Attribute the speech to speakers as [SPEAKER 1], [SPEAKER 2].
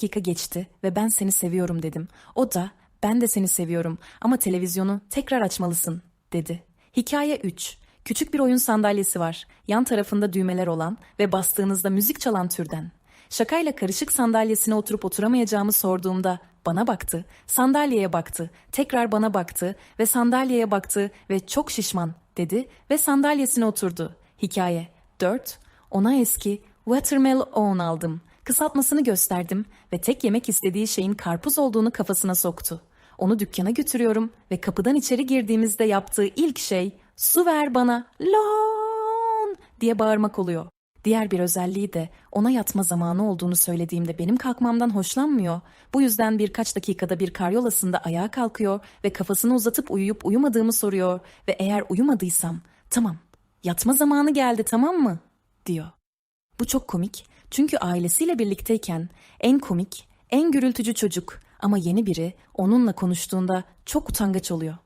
[SPEAKER 1] dakika geçti ve ben seni seviyorum dedim. O da ben de seni seviyorum ama televizyonu tekrar açmalısın dedi. Hikaye 3. Küçük bir oyun sandalyesi var. Yan tarafında düğmeler olan ve bastığınızda müzik çalan türden. Şakayla karışık sandalyesine oturup oturamayacağımı sorduğumda bana baktı, sandalyeye baktı, tekrar bana baktı ve sandalyeye baktı ve çok şişman dedi ve sandalyesine oturdu. Hikaye 4. Ona eski watermelon aldım. Kısaltmasını gösterdim ve tek yemek istediği şeyin karpuz olduğunu kafasına soktu. Onu dükkana götürüyorum ve kapıdan içeri girdiğimizde yaptığı ilk şey su ver bana lon diye bağırmak oluyor. Diğer bir özelliği de ona yatma zamanı olduğunu söylediğimde benim kalkmamdan hoşlanmıyor. Bu yüzden birkaç dakikada bir karyolasında ayağa kalkıyor ve kafasını uzatıp uyuyup uyumadığımı soruyor ve eğer uyumadıysam tamam yatma zamanı geldi tamam mı diyor. Bu çok komik çünkü ailesiyle birlikteyken en komik, en gürültücü çocuk ama yeni biri onunla konuştuğunda çok utangaç oluyor.